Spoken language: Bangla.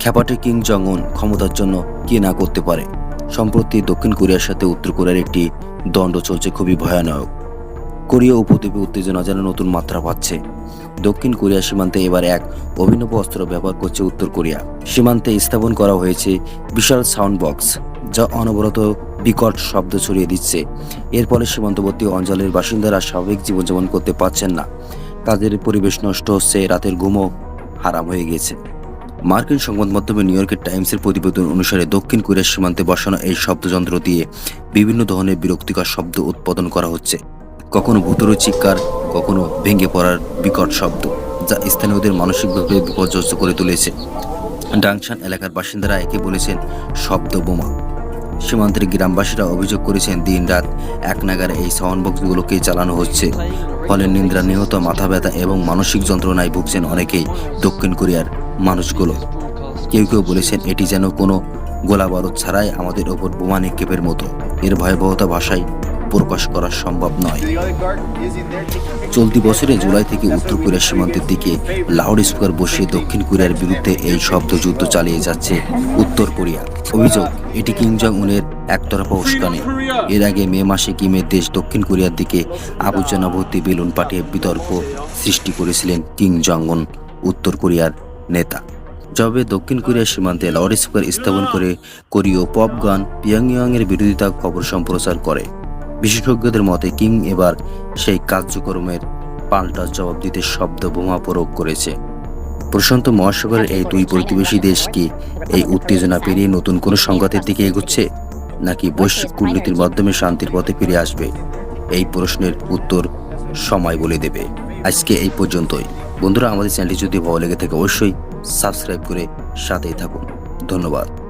খ্যাপাটে কিং জং উন ক্ষমতার জন্য কি না করতে পারে? সম্প্রতি দক্ষিণ কোরিয়ার সাথে উত্তর কোরিয়ার একটি দ্বন্দ্ব চলছে খুবই ভয়ানক। কোরিয়া উপদ্বীপে উত্তেজনা যেন নতুন মাত্রা পাচ্ছে। দক্ষিণ কোরিয়া সীমান্তে এবার এক অভিনব অস্ত্র ব্যবহার করছে উত্তর কোরিয়া। সীমান্তে স্থাপন করা হয়েছে বিশাল সাউন্ড বক্স, যা অনবরত বিকট শব্দ ছড়িয়ে দিচ্ছে। এর ফলে সীমান্তবর্তী অঞ্চলের বাসিন্দারা স্বাভাবিক জীবনযাপন করতে পারছেন না। তাদের পরিবেশ নষ্ট হচ্ছে, রাতের ঘুমও হারাম হয়ে গেছে মার্কিন সংবাদ মাধ্যমে নিউ ইয়র্কের টাইমসের প্রতিবেদন অনুসারে দক্ষিণ কোরিয়ার সীমান্তে বসানো এই শব্দযন্ত্র দিয়ে বিভিন্ন ধরনের বিরক্তিকর শব্দ উৎপাদন করা হচ্ছে। কখনো ভূতর চিৎকার, কখনো ভেঙে পড়ার বিকট শব্দ, যা স্থানীয়দের মানসিকভাবে বিপর্যস্ত করে তুলেছে। ডাংশান এলাকার বাসিন্দারা একে বলেছেন শব্দ বোমা। সীমান্তের গ্রামবাসীরা অভিযোগ করেছেন দিন রাত এক নাগারে এই সাউন্ড বক্সগুলোকে চালানো হচ্ছে। ফলে নিন্দ্রা নিহত মাথা ব্যথা এবং মানসিক যন্ত্রণায় ভুগছেন অনেকেই দক্ষিণ কোরিয়ার মানুষগুলো। কেউ কেউ বলেছেন এটি যেন কোনো গোলা বারুদ ছাড়াই আমাদের ওপর বোমা নিক্ষেপের মতো। এর ভয়াবহতা ভাষায় প্রকাশ করা সম্ভব নয়. চলতি বছরে জুলাই থেকে উত্তর কোরিয়ার সীমান্তের দিকে লাউড স্পিকার বসিয়ে দক্ষিণ কোরিয়ার বিরুদ্ধে এই শব্দ যুদ্ধ চালিয়ে যাচ্ছে উত্তর কোরিয়া। অভিযোগ, এটি কিং জং উনের একতরফা উস্কানি। এর আগে মে মাসে কিমের দেশ দক্ষিণ কোরিয়ার দিকে আবর্জনা ভর্তি বেলুন পাঠিয়ে বিতর্ক সৃষ্টি করেছিলেন কিং জং উন উত্তর কোরিয়ার নেতা। জবে দক্ষিণ কোরিয়ার সীমান্তে লাউড স্পিকার স্থাপন করে কোরীয় পপ গান পিয়াংইয়াং এর বিরোধিতা খবর সম্প্রচার করে। বিশেষজ্ঞদের মতে কিং এবার সেই কার্যক্রমের পাল্টা জবাব দিতে শব্দ বোমা প্রয়োগ করেছে। প্রশান্ত মহাসাগরের এই দুই প্রতিবেশী দেশ কি এই উত্তেজনা পেরিয়ে নতুন কোনো সংঘাতের দিকে এগোচ্ছে? নাকি বৈশ্বিক কূটনীতির মাধ্যমে শান্তির পথে ফিরে আসবে? এই প্রশ্নের উত্তর সময় বলে দেবে। আজকে এই পর্যন্তই। বন্ধুরা, আমাদের চ্যানেলটি যদি ভালো লেগে থাকে, অবশ্যই সাবস্ক্রাইব করে সাথেই থাকুন। ধন্যবাদ।